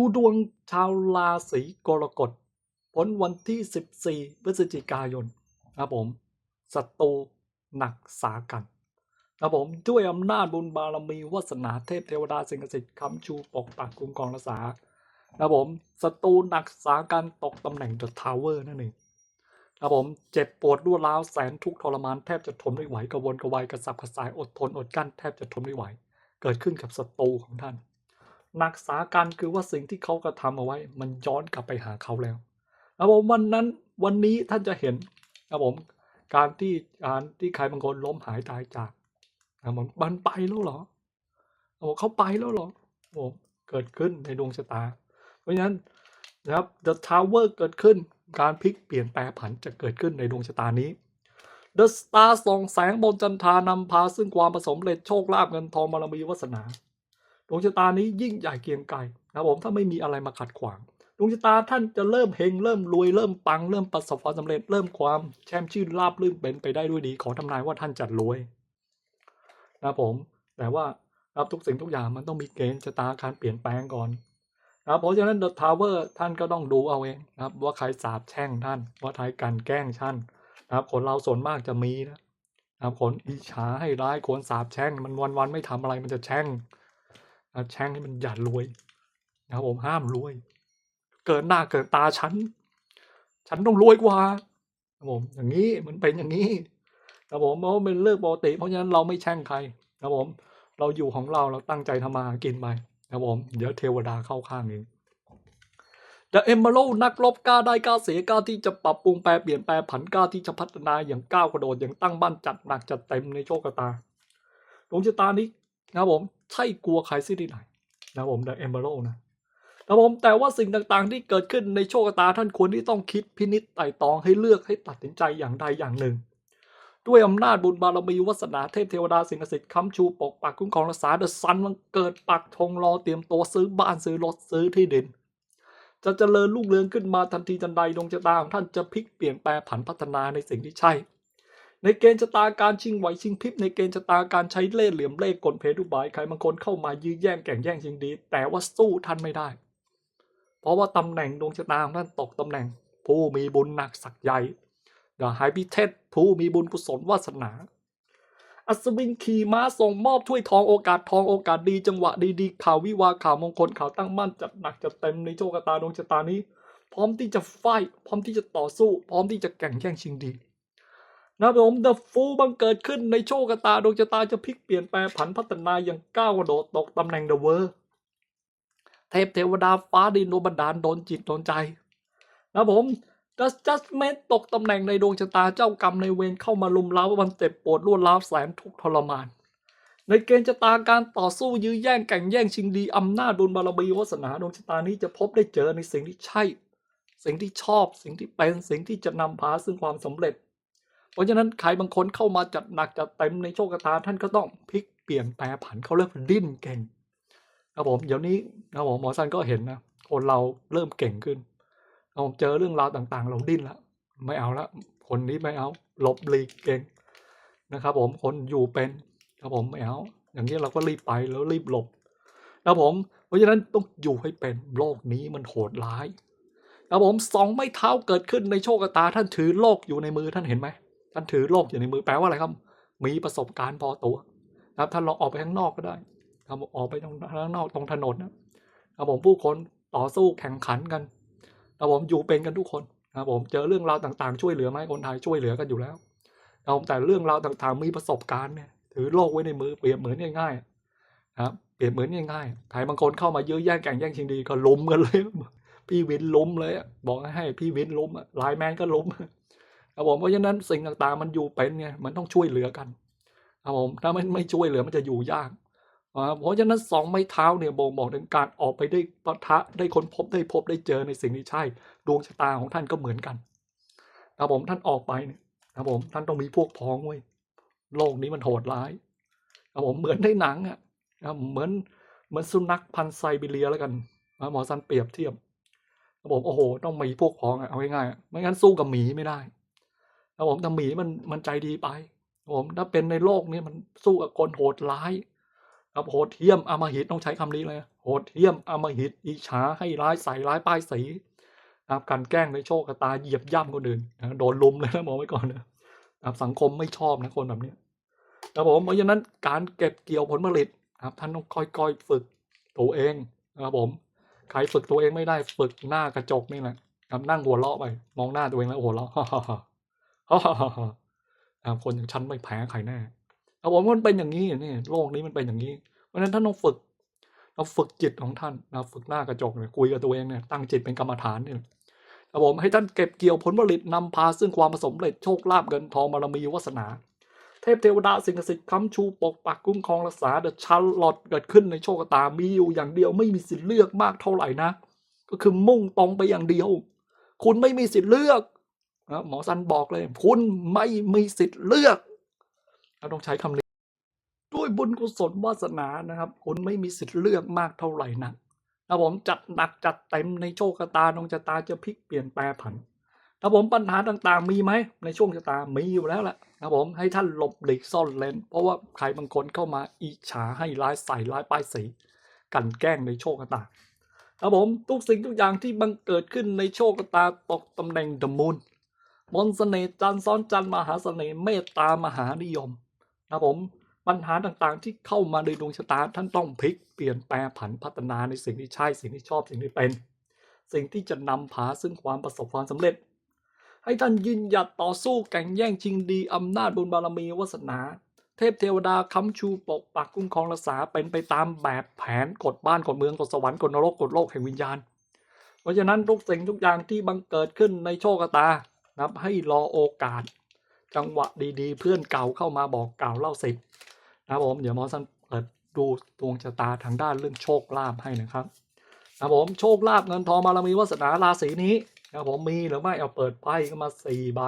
ดูดวงชาวราศีกรกฎผลวันที่ 14 พฤศจิกายนนะครับผมศัตรูหนักสากันนะครับผมด้วยอำนาจบุญบารมีวาสนาเทพเทวดาสิงศักดิ์สิทธิ์คำชูปกปักคุ้มครองรักษานะครับผมศัตรูหนักสากันตกตำแหน่ง The Tower นั่นเองนะครับผมเจ็บปวดรวดร้าวแสนทุกทรมานแทบจะทนไม่ไหวกระวนกระวายกระสับกระส่ายอดทนอดกลั้นแทบจะทนไม่ไหว เกิดขึ้นกับศัตรูของท่าน หนักสากันคือว่าสิ่งที่เขากระทำเอาไว้ มันย้อนกลับไปหาเขาแล้วครับผมวันนั้นวันนี้ท่านจะเห็นครับผมการที่การที่ใครบางคนล้มหายตายจากครับผมมันไปแล้วเหรอโอ้เขาไปแล้วเหรอโอ้เกิดขึ้นในดวงชะตา เพราะฉะนั้นนะครับ The Tower เกิดขึ้นการพลิกเปลี่ยนแปลผันจะเกิดขึ้นในดวงชะตานี้ The Star ส่องแสงบนจันทานำพาซึ่งความประสมเร็จโชคลาภเงินทองบารมีวาสนา ดวงชะตานี้ยิ่งใหญ่เกียงไกรนะผมถ้าไม่มีอะไรมาขัดขวางดวงชะตาท่านจะเริ่มเฮงเริ่มรวยเริ่มปังเริ่มประสบความสำเร็จเริ่มความแช่มชื่นราบรื่นเป็นไปได้ด้วยดี ขอทำนายว่าท่านจะรวยนะผมแต่ว่าครับทุกสิ่งทุกอย่างมันต้องมีเกณฑ์ชะตาการเปลี่ยนแปลงก่อนนะเพราะฉะนั้น The Tower ท่านก็ต้องดูเอาเองนะครับ ว่าใครสาบแช่งท่านว่าใครกันแกล้งท่านนะครับคนเราส่วนมากจะมีนะนะครับคนอิจฉาให้ร้ายคนสาบแช่งมันวันวันไม่ทำอะไรมันจะแช่ง นะแช่งให้มันอย่ารวยนะครับผมห้ามรวย เกินหน้าเกินตาฉัน ฉันต้องรวยกว่าครับผมอย่างนี้มันเป็นอย่างนี้ครับผมเพราะว่าเป็นเรื่องปกติเพราะฉะนั้นเราไม่แช่งใครครับผม เราอยู่ของเราเราตั้งใจทำมาหากินไปครับผมเดี๋ยวเทวดาเข้าข้างเอง The Emerald นักรบกล้าได้กล้าเสียกล้าที่จะปรับปรุงแปลเปลี่ยนแปลผันกล้าที่จะพัฒนาอย่างก้าวกระโดดอย่างตั้งบ้านจัดหนักจัดเต็มในโชคชะตาดวงชะตานี้นะครับผม ใช่กลัวใครซิที่ไหนนะผม The Emerald นะนะผมแต่ว่าสิ่งต่างๆ ที่เกิดขึ้นในโชคชะตาท่านควรที่ต้องคิดพินิจไต่ตองให้เลือกให้ตัดสินใจอย่างใดอย่างหนึ่ง ด้วยอำนาจบุญบารมีวาสนาเทพเทวดาสิ่งศักดิ์สิทธิ์ค้ำชูปกปักคุ้มครองรักษาเดอะซันมันเกิดปักธงรอเตรียมตัวซื้อบ้านซื้อรถซื้อที่ดิน จะเจริญรุ่งเรืองขึ้นมาทันทีทันใดดวงชะตาของท่านจะพลิกเปลี่ยนแปลผันพัฒนาในสิ่งที่ใช่ ในเกณฑ์ชะตาการชิงไหวชิงพริบในเกณฑ์ชะตาการใช้เล่ห์เหลี่ยมเล่ห์กลเพทุบายใครบางคนเข้ามายื้อแย่งแข่งแย่งชิงดี แต่ว่าสู้ท่านไม่ได้ เพราะว่าตำแหน่งดวงชะตาของท่านตกตำแหน่ง ผู้มีบุญหนักสักใหญ่เดาหายพิเทศผู้มีบุญกุศลวาสนาอัศวินขี่ม้าส่งมอบถ้วยทองโอกาสทองโอกาสดีจังหวะดีๆข่าววิวาข่าวมงคลข่าวตั้งมั่นจัดหนักจัดเต็มในโชคชะตาดวงชะตานี้ พร้อมที่จะไฟพร้อมที่จะต่อสู้ พร้อมที่จะแข่งแย่งชิงดี นะผม The Fool บังเกิดขึ้นในโชคชะตาดวงชะตาจะพลิกเปลี่ยนแปลงผันพัฒนาอย่างก้าวกระโดดตกตำแหน่ง The World เทพเทวดาฟ้าดินโดนบันดาลโดนจิตโดนใจ นะผม The Judgment ตกตำแหน่งในดวงชะตาเจ้ากรรมในเวรเข้ามาลุมเล้าวันเจ็บปวดรวดร้าวแสนทุกทรมาน ในเกณฑ์ชะตาการต่อสู้ยื้อแย่งแข่งแย่งชิงดีอำนาจบุญบารมีวาสนาดวงชะตานี้จะพบได้เจอในสิ่งที่ใช่ สิ่งที่ชอบ สิ่งที่เป็นสิ่งที่จะนำพาซึ่งความสำเร็จ ราะฉะนั้นใครบางคนเข้ามาจัดหนักจัดเต็มในโชคชะตาท่านก็ต้องพลิกเปลี่ยนแปลผันเขาเรียกว่าดิ้นเก่งครับผมเดี๋ยวนี้ครับผมหมอสันก็เห็นนะคนเราเริ่มเก่งขึ้นครับผมเจอเรื่องราวต่างๆ เราดิ้นละไม่เอาละคนนี้ไม่เอาหลบหลีกเก่งนะครับ ผมคนอยู่เป็นครับผมไม่เอาอย่างนี้เราก็รีบไปแล้วรีบหลบครับผมเพราะฉะนั้นต้องอยู่ให้เป็นโลกนี้มันโหดร้ายครับผมสองไม้เท้าเกิดขึ้นในโชคชะตาท่านถือโลกอยู่ในมือท่านเห็นไหม ท่านถือโลกอยู่ในมือแปลว่าอะไรครับ มีประสบการณ์พอตัวนะครับท่านลองออกไปข้างนอกก็ได้ครับออกไปตรงข้างนอกตรงถนนนะครับผมผู้คนต่อสู้แข่งขันกันครับผมอยู่เป็นกันทุกคนครับผมเจอเรื่องราวต่างๆ ช่วยเหลือไหมคนไทยช่วยเหลือกันอยู่แล้วครับผมแต่เรื่องราวต่างๆ มีประสบการณ์เนี่ยถือโลกไว้ในมือเปรียบเหมือนง่ายๆครับเปรียบเหมือนง่ายๆใครบางคนเข้ามาเยอะแย่งแข่งแย่งชิงดีก็ล้มกันเลยพี่วินล้มเลยบอกให้พี่วินล้มไลน์แมนก็ล้ม ครับผมเพราะฉะนั้นสิ่งต่างๆ มันอยู่เป็นไงมันต้องช่วยเหลือกันครับผมถ้ามันไม่ช่วยเหลือมันจะอยู่ยากเพราะฉะนั้นสองไม้เท้าเนี่ยบ่งบอกถึงการออกไปได้ปะทะได้ค้นพบได้พบได้เจอในสิ่งที่ใช่ ดวงชะตาของท่านก็เหมือนกันครับผมท่านออกไปเนี่ยครับผมท่านต้องมีพวกพ้องเว้ยโลกนี้มันโหดร้ายครับผมเหมือนในหนังอะเหมือนเหมือนสุนัขพันธ์ไซบีเรียแล้วกันหมอสันเปรียบเทียบครับผมโอ้โห ต้องมีพวกพ้องอะเอาง่ายๆไม่งั้นสู้กับหมีไม่ได้ ครับผมแต่หมีมันมันใจดีไปผมถ้าเป็นในโลกนี้มันสู้กับคนโหดร้ายครับโหดเหี้ยมอมหิตต้องใช้คำนี้เลยโหดเหี้ยมอมหิตอิจฉาให้ร้ายใส่ร้ายป้ายสีนะครับการแกล้งในโชคชะตาเหยียบย่ำคนอื่นนะโดนลุมเลยนะบอกไว้ก่อนนะครับสังคมไม่ชอบนะคนแบบนี้ยครับผมเพราะฉะนั้นการเก็บเกี่ยวผลผลิตครับท่านต้องค่อยๆฝึกตัวเองนะครับผมใครฝึกตัวเองไม่ได้ฝึกหน้ากระจกนี่แหละครับนั่งหัวเราะไปมองหน้าตัวเองแล้วหัวเราะ นะครับคนอย่างฉันไม่แพ้ใครแน่ครับผมมันเป็นอย่างนี้นี่โลกนี้มันเป็นอย่างนี้ เพราะฉะนั้นท่านต้องฝึกเราฝึกจิตของท่านนะฝึกหน้ากระจกเนี่ยคุยกับตัวเองเนี่ยตั้งจิตเป็นกรรมฐานเนี่ยครับผมให้ท่านเก็บเกี่ยวผลผลิตนำพาซึ่งความสำเร็จโชคลาภเงินทองบารมีวาสนา เทพเทวดาสิ่งศักดิ์สิทธิ์ค้ำชูปกปักคุ้มครองรักษาเดอะชันลอดเกิดขึ้นในโชคตามีอยู่อย่างเดียวไม่มีสิทธิ์เลือกมากเท่าไหร่นะก็คือมุ่งตรงไปอย่างเดียว คุณไม่มีสิทธิ์เลือก หมอสันบอกเลย คุณไม่มีสิทธิ์เลือกเราต้องใช้คำนี้ ด้วยบุญกุศลวาสนานะครับ คุณไม่มีสิทธิ์เลือกมากเท่าไหร่นักนะผมจัดหนักจัดเต็มในโชคชะตาดวงชะตาจะพลิกเปลี่ยนแปลผันนะผมปัญหาต่างๆ มีไหมในช่วงชะตามีอยู่แล้วแหละนะผมให้ท่านหลบหลีกซ่อนเลนเพราะว่าใครบางคนเข้ามาอิจฉาให้ร้ายใส่ร้ายป้ายสีกันแกล้งในโชคชะตานะผมทุกสิ่งทุกอย่างที่บังเกิดขึ้นในโชคชะตาตกตำแหน่งดมูล มนต์เสน่ห์จันทร์ซ้อนจันทร์มหาเสน่ห์เมตตามหานิยมนะผมปัญหาต่างๆที่เข้ามาในดวงชะตาท่านต้องพลิกเปลี่ยนแปลผันพัฒนาในสิ่งที่ใช่สิ่งที่ชอบสิ่งที่เป็น สิ่งที่จะนำพาซึ่งความประสบความสำเร็จ ให้ท่านยืนหยัดต่อสู้แข่งแย่งชิงดีอำนาจบุญบารมีวาสนา เทพเทวดาค้ำชูปกปักคุ้มครองรักษาเป็นไปตามแบบแผนกฎบ้านกฎเมืองกฎสวรรค์กฎนรกกฎโลกแห่งวิญญาณ เพราะฉะนั้นทุกสิ่งทุกอย่างที่บังเกิดขึ้นในโชคชะตา นับ ให้รอโอกาส จังหวะดีๆ เพื่อนเก่าเข้ามาบอกกล่าวเล่าสิบนะครับผมเดี๋ยวหมอสันเปิดดูดวงชะตาทางด้านเรื่องโชคลาภให้นะครับนะครับผมโชคลาภเงินทองบารมีวาสนาราศีนี้นะครับผมมีหรือไม่เอาเปิดไพ่ก็มาสี่ใบ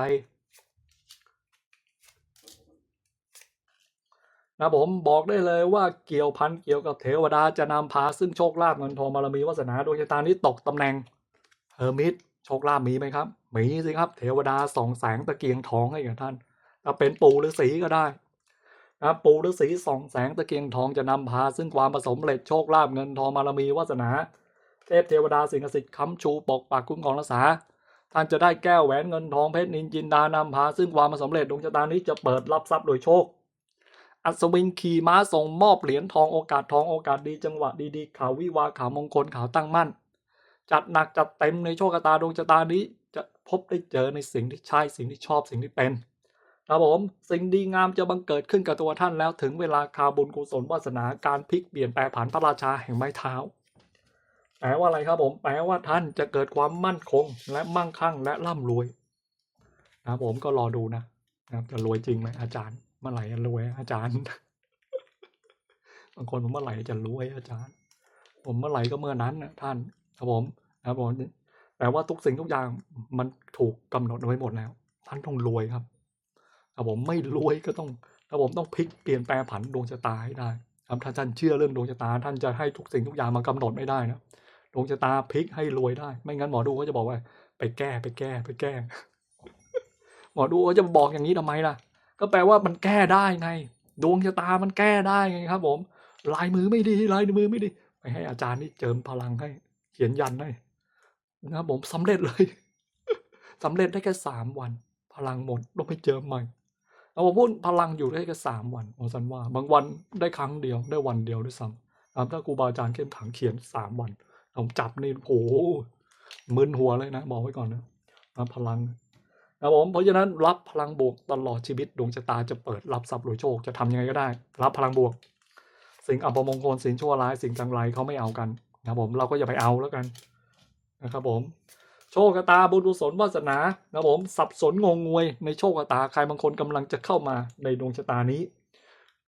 นะครับผมบอกได้เลยว่าเกี่ยวพันเกี่ยวกับเทวดาจะนำพาซึ่งโชคลาภเงินทองบารมีวาสนาดวงชะตานี้ตกตำแหน่งเฮอร์มิต โชคลาภมีไหมครับ มีสิครับ เทวดาส่องแสงตะเกียงทองให้กับท่านถ้าเป็นปู่ฤาษีก็ได้นะปู่ฤาษีส่องแสงตะเกียงทองจะนำพา ซึ่งความประสมเร็จโชคลาภเงินทองบารมีวาสนา เทพเทวดาสิ่งศักดิ์สิทธิ์ค้ำชูปกปักคุ้มครองรักษา ท่านจะได้แก้วแหวนเงินทองเพชรนินจินดานำพา ซึ่งความสำเร็จดวงชะตานี้จะเปิดรับทรัพย์โดยโชค อัศวินขี่ม้าส่งมอบเหรียญทองโอกาสทองโอกาสดีจังหวะดีๆข่าววิวาข่าวมงคลข่าวตั้งมั่น จัดหนักจัดเต็มในโชคชะตาดวงชะตานี้จะพบได้เจอในสิ่งที่ใช่สิ่งที่ชอบสิ่งที่เป็นครับผมสิ่งดีงามจะบังเกิดขึ้นกับตัวท่านแล้วถึงเวลาคาบุญกุศลวาสนาการพลิกเปลี่ยนแปลผันพระราชาแห่งไม้เท้าแปลว่าอะไรครับผมแปลว่าท่านจะเกิดความมั่นคงและมั่งคั่งและร่ำรวยนะครับผมก็รอดูนะนะครับจะรวยจริงไหมอาจารย์เมื่อไหร่จะรวยอาจารย์ บางคนผมเมื่อไหร่จะรวยอาจารย์ ผมเมื่อไหร่ก็เมื่อนั้นนะท่าน ครับผมนะครับผมแต่ว่าทุกสิ่งทุกอย่างมันถูกกำหนดไว้หมดแล้ว ท่านต้องรวยครับครับผมไม่รวยก็ต้องครับผมต้องพลิกเปลี่ยนแปลผันดวงชะตาให้ได้ครับถ้าท่านเชื่อเรื่องดวงชะตา ท่านจะให้ทุกสิ่งทุกอย่างมากำหนดไม่ได้นะดวงชะตาพลิกให้รวยได้ ไม่งั้นหมอดูก็จะบอกว่า ไปแก้ไปแก้ไปแก้ หมอดูก็จะบอกอย่างนี้ทำไมล่ะ ก็แปลว่ามันแก้ได้ไง ดวงชะตามันแก้ได้ไงครับ ผม ลายมือไม่ดีลายมือไม่ดีไปให้อาจารย์นี่เจิมพลังให้ ขียนยันให้นะครับผมสำเร็จเลยสำเร็จได้แค่สามวัน พลังหมดต้องไปเจิมใหม่เราพูดพลังอยู่ได้แค่สามวันหมอสันว่า บางวันได้ครั้งเดียวได้วันเดียวด้วยซ้ำครับถ้าครูบาอาจารย์เข้มขังเขียนสามวันผมจับนี่โอ้โหมึนหัวเลยนะบอกไว้ก่อนนะพลังครับผมเพราะฉะนั้นรับพลังบวกตลอดชีวิตดวงชะตาจะเปิดรับทรัพย์รวยโชคจะทำยังไงก็ได้ รับพลังบวก สิ่งอัปมงคลสิ่งชั่วร้ายสิ่งจังไรเขาไม่เอากัน นะครับผมเราก็อย่าไปเอาแล้วกันนะครับผมโชคชะตาบุญกุศลวาสนานะครับผมสับสนงงงวยในโชคชะตาใครบางคนกำลังจะเข้ามาในดวงชะตานี้